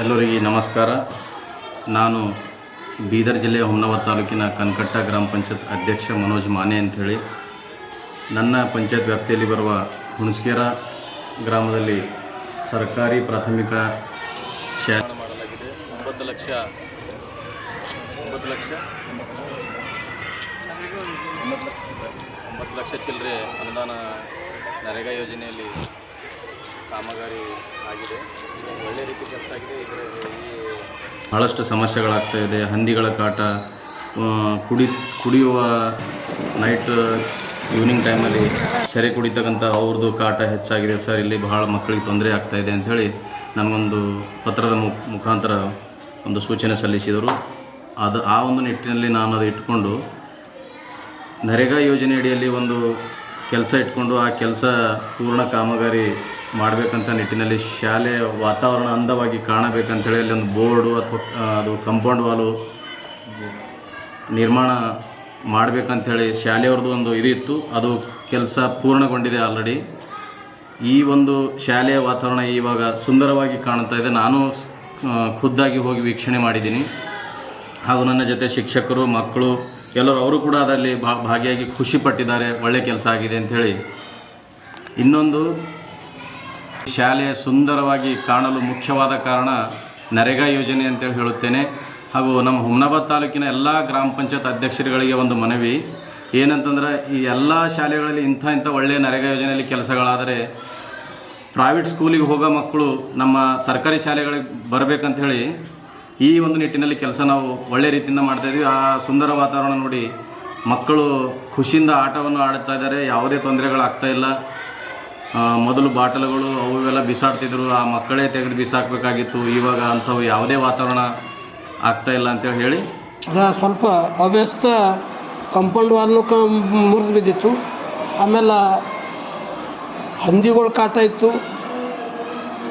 ಎಲ್ಲರಿಗೆ ನಮಸ್ಕಾರ. ನಾನು ಬೀದರ್ ಜಿಲ್ಲೆಯ ಹುಮ್ನಾವ ತಾಲೂಕಿನ ಕನ್ಕಟ್ಟ ಗ್ರಾಮ ಪಂಚಾಯತ್ ಅಧ್ಯಕ್ಷ ಮನೋಜ್ ಮಾನೆ ಅಂಥೇಳಿ. ನನ್ನ ಪಂಚಾಯತ್ ವ್ಯಾಪ್ತಿಯಲ್ಲಿ ಬರುವ ಹುಣಸ್ಕೇರ ಗ್ರಾಮದಲ್ಲಿ ಸರ್ಕಾರಿ ಪ್ರಾಥಮಿಕ ಶಾಲೆ ಮಾಡಲಾಗಿದೆ ಒಂಬತ್ತು ಲಕ್ಷ ಒಂಬತ್ತು ಲಕ್ಷ ಒಂಬತ್ತು ಲಕ್ಷ ಚಿಲ್ಲರೆ ಅನುದಾನ ನರೇಗಾ ಯೋಜನೆಯಲ್ಲಿ ಕಾಮಗಾರಿ ಆಗಿದೆ. ಒಳ್ಳೆ ರೀತಿ ಕೆಲಸ ಆಗಿದೆ. ಇದರ ಈ ಭಾಳಷ್ಟು ಸಮಸ್ಯೆಗಳಾಗ್ತಾ ಇದೆ. ಹಂದಿಗಳ ಕಾಟ ಕುಡಿ, ಕುಡಿಯುವ ನೈಟ್ ಈವ್ನಿಂಗ್ ಟೈಮಲ್ಲಿ ಸೆರೆ ಕುಡಿತಕ್ಕಂಥ ಅವ್ರದ್ದು ಕಾಟ ಹೆಚ್ಚಾಗಿದೆ ಸರ್. ಇಲ್ಲಿ ಬಹಳ ಮಕ್ಕಳಿಗೆ ತೊಂದರೆ ಆಗ್ತಾ ಇದೆ ಅಂಥೇಳಿ ನಮಗೊಂದು ಪತ್ರದ ಮುಖಾಂತರ ಒಂದು ಸೂಚನೆ ಸಲ್ಲಿಸಿದರು. ಅದು, ಆ ಒಂದು ನಿಟ್ಟಿನಲ್ಲಿ ನಾನು ಅದು ಇಟ್ಕೊಂಡು ನರೇಗಾ ಯೋಜನೆ ಅಡಿಯಲ್ಲಿ ಒಂದು ಕೆಲಸ ಇಟ್ಕೊಂಡು ಆ ಕೆಲಸ ಪೂರ್ಣ ಕಾಮಗಾರಿ ಮಾಡಬೇಕಂತ ನಿಟ್ಟಿನಲ್ಲಿ ಶಾಲೆ ವಾತಾವರಣ ಅಂದವಾಗಿ ಕಾಣಬೇಕಂತೇಳಿ ಅಲ್ಲಿ ಒಂದು ಬೋರ್ಡು ಅಥವಾ ಅದು ಕಂಪೌಂಡ್ ವಾಲು ನಿರ್ಮಾಣ ಮಾಡಬೇಕಂತೇಳಿ ಶಾಲೆಯವ್ರದ್ದು ಒಂದು ಇದು ಇತ್ತು. ಅದು ಕೆಲಸ ಪೂರ್ಣಗೊಂಡಿದೆ ಆಲ್ರೆಡಿ. ಈ ಒಂದು ಶಾಲೆಯ ವಾತಾವರಣ ಇವಾಗ ಸುಂದರವಾಗಿ ಕಾಣ್ತಾ ಇದೆ. ನಾನು ಖುದ್ದಾಗಿ ಹೋಗಿ ವೀಕ್ಷಣೆ ಮಾಡಿದ್ದೀನಿ. ಹಾಗೂ ನನ್ನ ಜೊತೆ ಶಿಕ್ಷಕರು, ಮಕ್ಕಳು, ಎಲ್ಲರೂ ಅವರು ಕೂಡ ಅದರಲ್ಲಿ ಭಾಗಿಯಾಗಿ ಖುಷಿಪಟ್ಟಿದ್ದಾರೆ ಒಳ್ಳೆಯ ಒಳ್ಳೆ ಕೆಲಸ ಆಗಿದೆ ಅಂಥೇಳಿ. ಇನ್ನೊಂದು ಶಾಲೆ ಸುಂದರವಾಗಿ ಕಾಣಲು ಮುಖ್ಯವಾದ ಕಾರಣ ನರೇಗಾ ಯೋಜನೆ ಅಂತೇಳಿ ಹೇಳುತ್ತೇನೆ. ಹಾಗೂ ನಮ್ಮ ಹುಮ್ನಾಬಾದ್ ತಾಲೂಕಿನ ಎಲ್ಲ ಗ್ರಾಮ ಪಂಚಾಯತ್ ಅಧ್ಯಕ್ಷರುಗಳಿಗೆ ಒಂದು ಮನವಿ. ಏನಂತಂದ್ರೆ, ಈ ಎಲ್ಲ ಶಾಲೆಗಳಲ್ಲಿ ಇಂಥ ಇಂಥ ಒಳ್ಳೆಯ ನರೇಗಾ ಯೋಜನೆಯಲ್ಲಿ ಕೆಲಸಗಳಾದರೆ ಪ್ರೈವೇಟ್ ಸ್ಕೂಲಿಗೆ ಹೋಗೋ ಮಕ್ಕಳು ನಮ್ಮ ಸರ್ಕಾರಿ ಶಾಲೆಗಳಿಗೆ ಬರಬೇಕಂತ ಹೇಳಿ ಈ ಒಂದು ನಿಟ್ಟಿನಲ್ಲಿ ಕೆಲಸ ನಾವು ಒಳ್ಳೆ ರೀತಿಯಿಂದ ಮಾಡ್ತಾಯಿದ್ವಿ ಆ ಸುಂದರ ವಾತಾವರಣ ನೋಡಿ ಮಕ್ಕಳು ಖುಷಿಯಿಂದ ಆಟವನ್ನು ಆಡುತ್ತಾ ಇದ್ದಾರೆ. ಯಾವುದೇ ತೊಂದರೆಗಳಾಗ್ತಾ ಇಲ್ಲ. ಮೊದಲು ಬಾಟಲ್ಗಳು ಅವು ಇವೆಲ್ಲ ಬಿಸಾಡ್ತಿದ್ರು, ಆ ಮಕ್ಕಳೇ ತೆಗೆದು ಬಿಸಾಕಬೇಕಾಗಿತ್ತು. ಇವಾಗ ಅಂಥವು ಯಾವುದೇ ವಾತಾವರಣ ಆಗ್ತಾ ಇಲ್ಲ ಅಂತೇಳಿ ಹೇಳಿ. ಸ್ವಲ್ಪ ಅವ್ಯಸ್ತ ಕಂಪೌಂಡ್ ವಾಲ್ನು ಕ ಮುರಿದು ಬಿದ್ದಿತ್ತು. ಆಮೇಲೆ ಹಂದಿಗಳು ಕಾಟ ಇತ್ತು.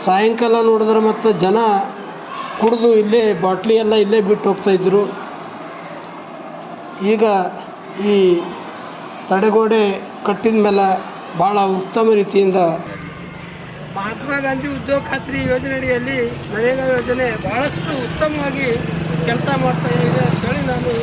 ಸಾಯಂಕಾಲ ನೋಡಿದ್ರೆ ಮತ್ತು ಜನ ಕುಡಿದು ಇಲ್ಲೇ ಬಾಟ್ಲಿ ಎಲ್ಲ ಇಲ್ಲೇ ಬಿಟ್ಟು ಹೋಗ್ತಾಯಿದ್ರು ಈಗ ಈ ತಡೆಗೋಡೆ ಕಟ್ಟಿದ ಮೇಲೆ ಭಾಳ ಉತ್ತಮ ರೀತಿಯಿಂದ ಮಹಾತ್ಮ ಗಾಂಧಿ ಉದ್ಯೋಗ ಖಾತ್ರಿ ಯೋಜನೆಯಡಿಯಲ್ಲಿ ನರೇಗಾ ಯೋಜನೆ ಬಹಳಷ್ಟು ಉತ್ತಮವಾಗಿ ಕೆಲಸ ಮಾಡ್ತಾ ಇದೆ ಅಂತೇಳಿ ನಾನು